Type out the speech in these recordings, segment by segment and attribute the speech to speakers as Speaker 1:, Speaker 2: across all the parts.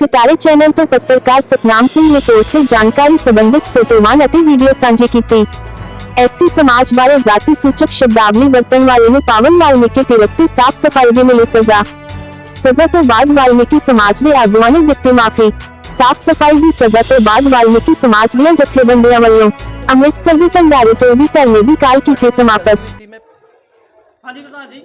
Speaker 1: ਸਿਤਾਰੇ ਚੈਨਲ ਤੋਂ ਪੱਤਰਕਾਰ ਸਤਨਾਮ ਸਿੰਘ ਨੇ ਕੋਰਟ ਤੇ ਜਾਣਕਾਰੀ ਸੰਬੰਧਿਤ ਫੋਟੋਆਂ ਅਤੇ ਵੀਡੀਓ ਸਾਂਝੀ ਕੀਤੀ ਐਸਸੀ ਸਮਾਜ ਬਾਰੇ ਜਾਤੀ ਸੂਚਕ ਸ਼ਬਦਾਵਲੀ ਵਰਤਣ ਵਾਲੇ ਨੂੰ ਪਾਵਨ ਵਾਲਮੀਕੀ ਤਿਲਕ ਤੇ ਸਾਫ਼ ਸਫ਼ਾਈ ਦੀ ਮਿਲੀ ਸਜ਼ਾ ਸਜ਼ਾ ਤੋਂ ਬਾਅਦ ਵਾਲਮੀਕੀ ਸਮਾਜ ਦੇ ਆਗੂਆਂ ਨੇ ਦਿੱਤੀ ਮਾਫੀ ਸਾਫ਼ ਸਫ਼ਾਈ ਦੀ ਸਜ਼ਾ ਤੋਂ ਬਾਅਦ ਵਾਲਮੀਕੀ ਸਮਾਜ ਦੀਆਂ ਜਥੇਬੰਦੀਆਂ ਵੱਲੋਂ ਅੰਮ੍ਰਿਤਸਰ ਦੇ ਭੰਡਾਰੇ ਤੋਂ ਵੀ ਧਰਨੇ ਦੀ ਕਾਲ ਕੀਤੀ ਸਮਾਪਤ
Speaker 2: ਸੀ ਮੈਂ
Speaker 3: ਹਾਂਜੀ ਪ੍ਰਧਾਨ ਜੀ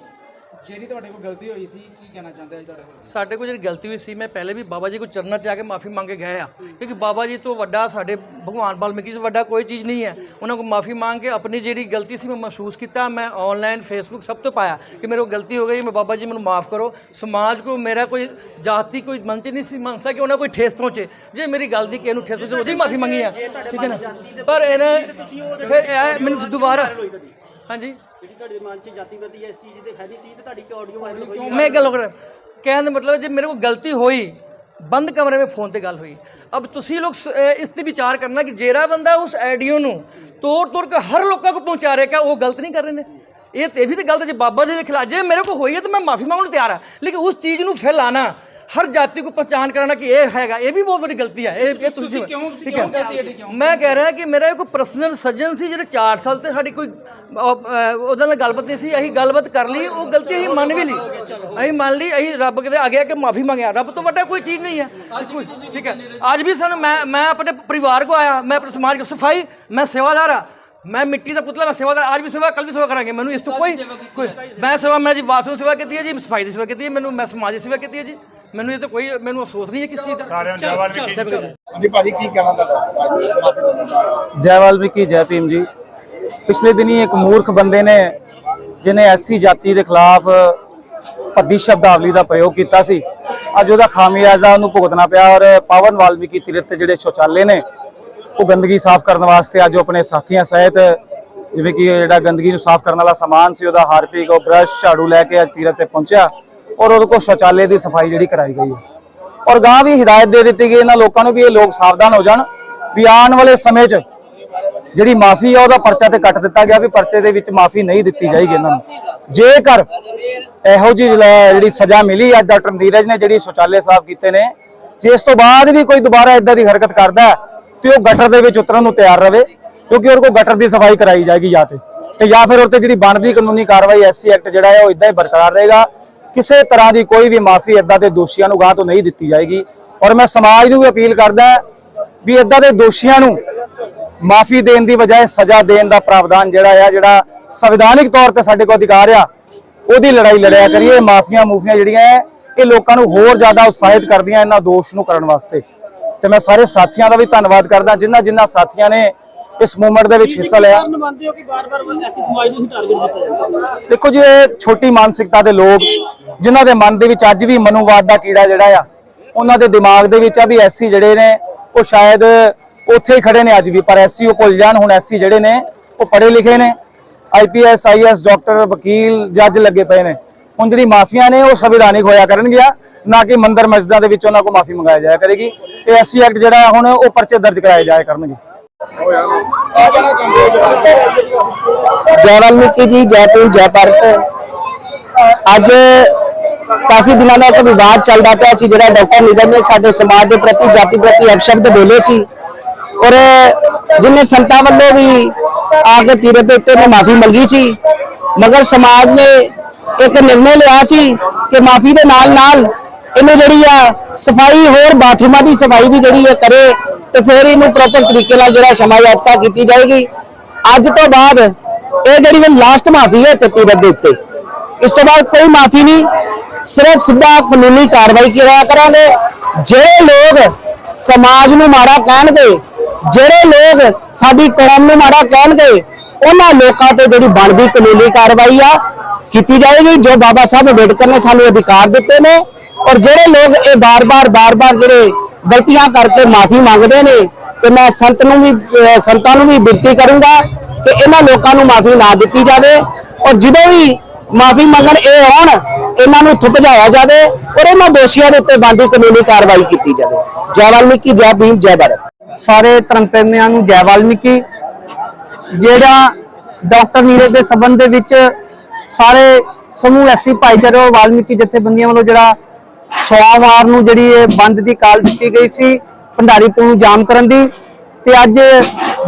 Speaker 4: ਜਿਹੜੀ ਤੁਹਾਡੇ ਕੋਲ ਗਲਤੀ ਹੋਈ ਸੀ, ਕੀ ਕਹਿਣਾ ਚਾਹੁੰਦੇ ਹੋ ਤੁਹਾਡੇ ਕੋਲ?
Speaker 2: ਸਾਡੇ ਕੋਲ ਜਿਹੜੀ ਗਲਤੀ ਹੋਈ ਸੀ, ਮੈਂ ਪਹਿਲੇ ਵੀ ਬਾਬਾ ਜੀ ਕੋ ਚਰਨਾਂ 'ਚ ਆ ਕੇ ਮਾਫੀ ਮੰਗ ਕੇ ਗਏ ਆ। ਕਿਉਂਕਿ ਬਾਬਾ ਜੀ ਤੋਂ ਵੱਡਾ ਸਾਡੇ ਭਗਵਾਨ ਵਾਲਮੀਕੀ ਤੋਂ ਵੱਡਾ ਕੋਈ ਚੀਜ਼ ਨਹੀਂ ਹੈ। ਉਹਨਾਂ ਕੋਲ ਮਾਫੀ ਮੰਗ ਕੇ ਆਪਣੀ ਜਿਹੜੀ ਗਲਤੀ ਸੀ, ਮੈਂ ਮਹਿਸੂਸ ਕੀਤਾ। ਮੈਂ ਆਨਲਾਈਨ ਫੇਸਬੁੱਕ ਸਭ ਤੋਂ ਪਾਇਆ ਕਿ ਮੇਰੇ ਕੋਲ ਗਲਤੀ ਹੋ ਗਈ। ਮੈਂ ਬਾਬਾ ਜੀ ਮੈਨੂੰ ਮਾਫ ਕਰੋ। ਸਮਾਜ ਕੋ ਮੇਰਾ ਕੋਈ ਜਾਤੀ, ਕੋਈ ਮਨ 'ਚ ਨਹੀਂ ਸੀ ਮਨਸਾ ਕਿ ਉਹਨਾਂ ਕੋਈ ਠੇਸ ਪਹੁੰਚੇ। ਜੇ ਮੇਰੀ ਗੱਲ ਦੀ ਕਿਸੇ ਨੂੰ ਠੇਸ ਪਹੁੰਚੇ, ਉਹਦੀ ਮਾਫੀ ਮੰਗੀ ਆ। ਠੀਕ ਹੈ ਨਾ? ਪਰ ਇਹਨੇ ਫਿਰ ਇਹ ਮੈਨੂੰ ਦੁਬਾਰਾ ਹਾਂਜੀ।
Speaker 3: ਜਿਹੜੀ ਤੁਹਾਡੇ ਮਨ 'ਚ ਜਾਤੀਵਾਦੀ ਇਸ ਚੀਜ਼ ਦੇ ਹੈ ਨਹੀਂ ਸੀ ਤੇ ਤੁਹਾਡੀ ਕਿ ਆਡੀਓ ਵਾਇਰਲ ਹੋਈ
Speaker 2: ਹੈ? मैं क्या लोग कहने का मतलब है, जब मेरे को गलती हुई बंद कमरे में फोन पे गल ਤੁਸੀਂ ਲੋਕ ਸ- ਇਸ ਤੇ ਵਿਚਾਰ ਕਰਨਾ ਕਿ ਜਿਹੜਾ ਬੰਦਾ ਉਸ ਆਡੀਓ ਨੂੰ ਤੋੜ ਤੋੜ ਕੇ ਹਰ ਲੋਕਾਂ ਕੋ ਪਹੁੰਚਾ ਰਿਹਾ ਕਿ ਉਹ ਗਲਤ ਨਹੀਂ ਕਰ ਰਹੇ ਨੇ। ਇਹ ਤੇ ਇਹ ਵੀ ਤੇ ਗਲਤ ਜੇ ਬਾਬਾ ਜੀ ਦੇ ਖਿਲਾਫ ਜੇ ਮੇਰੇ ਕੋ ਹੋਈ ਹੈ ਤਾਂ ਮੈਂ ਮਾਫੀ ਮੰਗਣ ਨੂੰ ਤਿਆਰ ਹਾਂ। ਲੇਕਿਨ ਉਸ ਚੀਜ਼ ਨੂੰ ਫੈਲਾਣਾ ਹਰ ਜਾਤੀ ਨੂੰ ਪਛਾਣ ਕਰਾਣਾ ਕਿ ਇਹ ਹੈਗਾ ਇਹ ਵੀ ਬਹੁਤ ਵੱਡੀ ਗਲਤੀ ਹੈ ਇਹ ਤੁਸੀਂ
Speaker 4: ਕਿਉਂ
Speaker 2: ਠੀਕ ਹੈ। ਮੈਂ ਕਹਿ ਰਿਹਾ ਕਿ ਮੇਰਾ ਕੋਈ ਪਰਸਨਲ ਸੱਜਣ ਸੀ ਜਿਹੜੇ 4 ਸਾਲ ਤੇ ਸਾਡੀ ਕੋਈ ਉਹਦੇ ਨਾਲ ਗੱਲਬਾਤ ਨਹੀਂ ਸੀ। ਅਸੀਂ ਗੱਲਬਾਤ ਕਰ ਲਈ ਉਹ ਗਲਤੀ ਅਸੀਂ ਮੰਨ ਵੀ ਲਈ। ਅਸੀਂ ਮੰਨ ਲਈ ਅਸੀਂ ਰੱਬ ਦੇ ਆ ਗਿਆ ਕਿ ਮਾਫੀ ਮੰਗਿਆ। ਰੱਬ ਤੋਂ ਵੱਡਾ ਕੋਈ ਚੀਜ਼ ਨਹੀਂ ਹੈ ਠੀਕ ਹੈ। ਅੱਜ ਵੀ ਸਾਨੂੰ ਮੈਂ ਮੈਂ ਆਪਣੇ ਪਰਿਵਾਰ ਕੋ ਆਇਆ ਮੈਂ ਆਪਣੇ ਸਮਾਜ ਕੋ ਸਫ਼ਾਈ ਮੈਂ ਸੇਵਾਦਾਰ ਆ। ਮੈਂ ਮਿੱਟੀ ਦਾ ਪੁਤਲਾ ਮੈਂ ਸੇਵਾਦਾਰ ਅੱਜ ਵੀ ਸੇਵਾ ਕੱਲ ਵੀ ਸੇਵਾ ਕਰਾਂਗੇ। ਮੈਨੂੰ ਇਸ ਤੋਂ ਕੋਈ ਮੈਂ ਸੇਵਾ ਮੈਂ ਜੀ ਬਾਥਰੂਮ ਸੇਵਾ ਕੀਤੀ ਹੈ ਜੀ ਸਫ਼ਾਈ ਦੀ ਸੇਵਾ ਕੀਤੀ ਹੈ ਮੈਨੂੰ ਮੈਂ ਸਮਾਜ ਦੀ ਸੇਵਾ ਕੀਤੀ ਹੈ ਜੀ। ਮੈਨੂੰ ਇਹ ਤਾਂ ਕੋਈ ਮੈਨੂੰ ਅਫਸੋਸ ਨਹੀਂ ਹੈ ਕਿਸ ਚੀਜ਼ ਦਾ। ਸਾਰਿਆਂ ਨੂੰ
Speaker 5: ਹਾਂਜੀ ਭਾਜੀ ਕੀ ਕਹਿਣਾ ਤੁਹਾਡਾ?
Speaker 6: ਜੈ ਵਾਲਮੀਕੀ ਜੈ ਭੀਮ ਜੀ। ਪਿਛਲੇ ਦਿਨੀ ਇੱਕ ਮੂਰਖ ਬੰਦੇ ਨੇ ਜਿਹਨੇ ਐਸੀ ਜਾਤੀ ਦੇ ਖਿਲਾਫ ਭੱਦੀ ਸ਼ਬਦਾਵਲੀ ਦਾ ਪ੍ਰਯੋਗ ਕੀਤਾ ਸੀ। ਅੱਜ ਉਹਦਾ ਖਾਮਿਆਜ਼ਾ ਉਹਨੂੰ ਭੁਗਤਣਾ ਪਿਆ ਔਰ ਪਾਵਨ ਵਾਲਮੀਕੀ ਤੀਰਥ ਤੇ ਜਿਹੜੇ ਸ਼ੌਚਾਲੇ ਨੇ ਉਹ ਗੰਦਗੀ ਸਾਫ਼ ਕਰਨ ਵਾਸਤੇ ਅੱਜ ਉਹ ਆਪਣੇ ਸਾਥੀਆਂ ਸਹਿਤ ਜਿਵੇਂ ਕਿ ਜਿਹੜਾ ਗੰਦਗੀ ਨੂੰ ਸਾਫ਼ ਕਰਨ ਵਾਲਾ ਸਮਾਨ ਸੀ ਉਹਦਾ ਹਾਰਪਿਕ ਉਹ ਬ੍ਰਸ਼ ਝਾੜੂ ਲੈ ਕੇ ਅੱਜ ਤੀਰਥ ਤੇ ਪਹੁੰਚਿਆ। ਔਰ ਉਹਦੇ ਕੋਲ ਸ਼ੌਚਾਲੇ ਦੀ ਸਫ਼ਾਈ ਜਿਹੜੀ ਕਰਾਈ ਗਈ ਹੈ। ਔਰ ਗਾਂ ਵੀ ਹਦਾਇਤ ਦੇ ਦਿੱਤੀ ਗਈ, ਇਹਨਾਂ ਲੋਕਾਂ ਨੂੰ ਵੀ ਇਹ ਲੋਕ ਸਾਵਧਾਨ ਹੋ ਜਾਣ ਵੀ ਆਉਣ ਵਾਲੇ ਸਮੇਂ 'ਚ ਜਿਹੜੀ ਮਾਫੀ ਆ, ਉਹਦਾ ਪਰਚਾ ਤੇ ਕੱਟ ਦਿੱਤਾ ਗਿਆ ਵੀ ਪਰਚੇ ਦੇ ਵਿੱਚ ਮਾਫੀ ਨਹੀਂ ਦਿੱਤੀ ਜਾਏਗੀ ਇਹਨਾਂ ਨੂੰ। ਜੇਕਰ ਇਹੋ ਜਿਹੀ ਜਿਹੜੀ ਸਜ਼ਾ ਮਿਲੀ ਅੱਜ ਡਾਕਟਰ ਨੀਰਜ ਨੇ ਜਿਹੜੀ ਸ਼ੌਚਾਲੇ ਸਾਫ਼ ਕੀਤੇ ਨੇ, ਜੇ ਇਸ ਤੋਂ ਬਾਅਦ ਵੀ ਕੋਈ ਦੁਬਾਰਾ ਇਦਾਂ ਦੀ ਹਰਕਤ ਕਰਦਾ ਤੇ ਉਹ ਗਟਰ ਦੇ ਵਿੱਚ ਉਤਰਨ ਨੂੰ ਤਿਆਰ ਰਵੇ, ਕਿਉਂਕਿ ਉਹਦੇ ਕੋਲ ਗਟਰ ਦੀ ਸਫ਼ਾਈ ਕਰਾਈ ਜਾਏਗੀ ਜਾਂ ਤੇ। ਤੇ ਜਾਂ ਫਿਰ ਉਹਤੇ ਜਿਹੜੀ ਬਣਦੀ ਕਾਨੂੰਨੀ ਕਾਰਵਾਈ ਐਸਸੀ ਐਕਟ ਜਿਹੜਾ ਹੈ, ਉਹ ਇਦਾਂ ਹੀ ਬਰਕਰਾਰ ਰਹੇਗਾ। ਕਿਸੇ ਤਰ੍ਹਾਂ ਦੀ ਕੋਈ ਵੀ ਮਾਫੀ ਇਦਾਂ ਦੇ ਦੋਸ਼ੀਆਂ ਨੂੰ ਗਾਂ ਤੋਂ ਨਹੀਂ ਦਿੱਤੀ ਜਾਏਗੀ। ਔਰ ਮੈਂ ਸਮਾਜ ਨੂੰ ਵੀ ਅਪੀਲ ਕਰਦਾ ਵੀ ਇਦਾਂ ਦੇ ਦੋਸ਼ੀਆਂ ਨੂੰ ਮਾਫੀ ਦੇਣ ਦੀ ਬਜਾਏ ਸਜ਼ਾ ਦੇਣ ਦਾ ਪ੍ਰਾਵਧਾਨ ਜਿਹੜਾ ਆ ਜਿਹੜਾ ਸੰਵਿਧਾਨਿਕ ਤੌਰ ਤੇ ਸਾਡੇ ਕੋਲ ਅਧਿਕਾਰ ਆ ਉਹਦੀ ਲੜਾਈ ਲੜਿਆ ਕਰੀਏ। ਮਾਫੀਆਂ ਮੂਫੀਆਂ ਜਿਹੜੀਆਂ ਇਹ ਲੋਕਾਂ ਨੂੰ ਹੋਰ ਜ਼ਿਆਦਾ ਉਤਸ਼ਾਹਿਤ ਕਰਦੀਆਂ ਇਹਨਾਂ ਦੋਸ਼ ਨੂੰ ਕਰਨ ਵਾਸਤੇ। ਤੇ ਮੈਂ ਸਾਰੇ ਸਾਥੀਆਂ ਦਾ ਵੀ ਧੰਨਵਾਦ ਕਰਦਾ ਜਿਨ੍ਹਾਂ ਜਿਨ੍ਹਾਂ ਸਾਥੀਆਂ ਨੇ ਇਸ ਮੂਵਮੈਂਟ ਦੇ ਵਿੱਚ ਹਿੱਸਾ ਲਿਆ।
Speaker 3: ਕਾਰਨ ਮੰਨਦੇ ਹੋ ਕਿ ਬਾਰ-ਬਾਰ ਐਸੀ ਸਮਾਜ ਨੂੰ ਹੀ ਟਾਰਗੇਟ ਕੀਤਾ ਜਾਂਦਾ?
Speaker 6: ਦੇਖੋ ਜੀ ਇਹ ਛੋਟੀ ਮਾਨਸਿਕਤਾ ਦੇ ਲੋਕ ਜਿਨ੍ਹਾਂ ਦੇ ਮਨ ਦੇ ਵਿੱਚ ਅੱਜ ਵੀ ਮਨੂਵਾਦ ਦਾ ਕੀੜਾ ਜਿਹੜਾ ਆ, ਉਹਨਾਂ ਦੇ ਦਿਮਾਗ ਦੇ ਵਿੱਚ ਆ ਵੀ ਐਸੀ ਜਿਹੜੇ ਨੇ, ਉਹ ਸ਼ਾਇਦ ਉੱਥੇ ਹੀ ਖੜੇ ਨੇ ਅੱਜ ਵੀ, ਪਰ ਐਸੀ ਉਹ ਭੁੱਲ ਜਾਣ, ਹੁਣ ਐਸੀ ਜਿਹੜੇ ਨੇ, ਉਹ ਪੜ੍ਹੇ ਲਿਖੇ ਨੇ। ਆਈਪੀਐਸ ਆਈਐਸ ਡਾਕਟਰ ਵਕੀਲ, ਜੱਜ ਲੱਗੇ ਪਏ ਨੇ। ਹੁਣ ਜਿਹੜੀ ਮਾਫੀਆਂ ਨੇ, ਉਹ ਸੰਵਿਧਾਨਿਕ ਹੋਇਆ ਕਰਨਗੀਆਂ, ਨਾ ਕਿ ਮੰਦਰ ਮਸਜਿਦਾਂ ਦੇ ਵਿੱਚ ਉਹਨਾਂ ਕੋਲ ਮਾਫੀ ਮੰਗਾਇਆ ਜਾਇਆ ਕਰੇਗੀ। ਇਹ ਐਸੀ ਐਕਟ ਜਿਹੜਾ ਹੈ ਹੁਣ, ਉਹ ਪਰਚੇ ਦਰਜ ਕਰਾਏ ਜਾਇਆ ਕਰਨਗੇ।
Speaker 7: ਜੈ ਵਾਲਮੀਕੀ ਜੀ ਜੈ ਭੀਮ ਜੈ ਭਾਰਤ ਅੱਜ ਕਾਫੀ ਦਿਨਾਂ ਦਾ ਇੱਕ ਵਿਵਾਦ ਚੱਲਦਾ ਪਿਆ ਸੀ, ਜਿਹੜਾ ਡਾਕਟਰ ਨਿਗਮ ਨੇ ਸਾਡੇ ਸਮਾਜ ਦੇ ਪ੍ਰਤੀ, ਜਾਤੀ ਪ੍ਰਤੀ ਅਪਸ਼ਬਦ ਬੋਲੇ ਸੀ। ਔਰ ਜਿਨੇ ਸੰਤਾਂ ਵੱਲੋਂ ਵੀ ਆ ਕੇ ਤੀਰਥ ਦੇ ਉੱਤੇ ਨੇ ਮਾਫੀ ਮੰਗੀ ਸੀ, ਮਗਰ ਸਮਾਜ ਨੇ ਇੱਕ ਨਿਰਣੇ ਲਿਆ ਸੀ ਕਿ ਮਾਫੀ ਦੇ ਨਾਲ ਨਾਲ ਇਹਨੂੰ ਜਿਹੜੀ ਆ ਸਫ਼ਾਈ, ਹੋਰ ਬਾਥਰੂਮਾਂ ਦੀ ਸਫ਼ਾਈ ਵੀ ਜਿਹੜੀ ਹੈ ਕਰੇ ਤੇ ਫਿਰ ਇਹਨੂੰ ਪ੍ਰੋਪਰ ਤਰੀਕੇ ਨਾਲ ਜਿਹੜਾ ਸ਼ਮਾ ਸਮਾਜਿਕਤਾ ਕੀਤੀ ਜਾਏਗੀ। ਅੱਜ ਤੋਂ ਬਾਅਦ ਇਹ ਜਿਹੜੀ ਲਾਸਟ ਮਾਫੀ ਹੈ ਤੀਰਥ ਦੇ ਉੱਤੇ, ਇਸ ਤੋਂ ਬਾਅਦ ਕੋਈ ਮਾਫੀ ਨਹੀਂ। ਸਿਰਫ ਸਿੱਧਾ ਕਾਨੂੰਨੀ ਕਾਰਵਾਈ ਕੀਤਾ ਕਰਾਂਗੇ। ਜਿਹੜੇ ਲੋਕ ਸਮਾਜ ਨੂੰ ਮਾੜਾ ਕਹਿਣਗੇ, ਜਿਹੜੇ ਲੋਕ ਸਾਡੀ ਕੌਮ ਨੂੰ ਮਾੜਾ ਕਹਿਣਗੇ, ਉਹਨਾਂ ਲੋਕਾਂ ਤੇ ਜਿਹੜੀ ਬਣਦੀ ਕਾਨੂੰਨੀ ਕਾਰਵਾਈ ਆ, ਕੀਤੀ ਜਾਏਗੀ। ਜੋ ਬਾਬਾ ਸਾਹਿਬ ਅੰਬੇਡਕਰ ਨੇ ਸਾਨੂੰ ਅਧਿਕਾਰ ਦਿੱਤੇ ਨੇ, ਔਰ ਜਿਹੜੇ ਲੋਕ ਇਹ ਬਾਰ-ਬਾਰ ਬਾਰ-ਬਾਰ ਜਿਹੜੇ ਗਲਤੀਆਂ ਕਰਕੇ ਮਾਫੀ ਮੰਗਦੇ ਨੇ, ਤੇ ਮੈਂ ਸੰਤ ਨੂੰ ਵੀ ਸੰਤਾਂ ਨੂੰ ਵੀ ਬੇਨਤੀ ਕਰੂੰਗਾ ਕਿ ਇਹਨਾਂ ਲੋਕਾਂ ਨੂੰ ਮਾਫੀ ਨਾ ਦਿੱਤੀ ਜਾਵੇ। ਔਰ ਜਦੋਂ ਵੀ ਮਾਫੀ ਮੰਗਣ ਇਹ ਆਉਣ ਇਹਨਾਂ ਨੂੰ ਭਜਾਇਆ ਜਾਵੇ ਔਰ ਇਹਨਾਂ ਦੋਸ਼ੀਆਂ ਦੇ ਉੱਤੇ ਬਣਦੀ ਕਾਨੂੰਨੀ ਕਾਰਵਾਈ ਕੀਤੀ ਜਾਵੇ। ਜੈ ਵਾਲਮੀਕੀ, ਜੈ ਭੀਮ, ਜੈ ਭਾਰਤ। ਸਾਰੇ ਧਰਮ ਪ੍ਰੇਮੀਆਂ ਨੂੰ ਜੈ ਵਾਲਮੀਕੀ। ਜਿਹੜਾ ਡਾਕਟਰ ਨੀਰਜ ਦੇ ਸਬੰਧ ਦੇ ਵਿੱਚ ਸਾਰੇ ਸਮੂਹ ਐਸੀ ਭਾਈਚਾਰੇ ਔਰ ਵਾਲਮੀਕੀ ਜਥੇਬੰਦੀਆਂ ਵੱਲੋਂ ਜਿਹੜਾ
Speaker 8: ਸੋਮਵਾਰ ਨੂੰ ਜਿਹੜੀ ਇਹ ਬੰਦ ਦੀ ਕਾਲ ਦਿੱਤੀ ਗਈ ਸੀ ਭੰਡਾਰੀ ਪੁਲ ਨੂੰ ਜਾਮ ਕਰਨ ਦੀ ਤੇ ਅੱਜ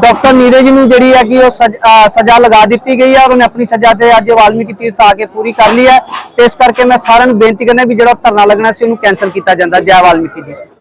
Speaker 8: ਡਾਕਟਰ ਨੀਰਜ ਨੂੰ ਜਿਹੜੀ ਹੈ ਕਿ ਉਹ ਸਜ਼- ਸਜ਼ਾ ਲਗਾ ਦਿੱਤੀ ਗਈ ਹੈ ਔਰ ਉਹਨੇ ਆਪਣੀ ਸਜ਼ਾ ਤੇ ਅੱਜ ਵਾਲਮੀਕੀ ਤੀਰਥ ਆ ਕੇ ਪੂਰੀ ਕਰ ਲਈ ਹੈ। ਤੇ ਇਸ ਕਰਕੇ ਮੈਂ ਸਾਰਿਆਂ ਨੂੰ ਬੇਨਤੀ ਕਰਨਾ ਵੀ ਜਿਹੜਾ ਧਰਨਾ ਲੱਗਣਾ ਸੀ ਉਹਨੂੰ ਕੈਨਸਲ ਕੀਤਾ ਜਾਂਦਾ। ਜੈ ਵਾਲਮੀਕੀ ਜੀ।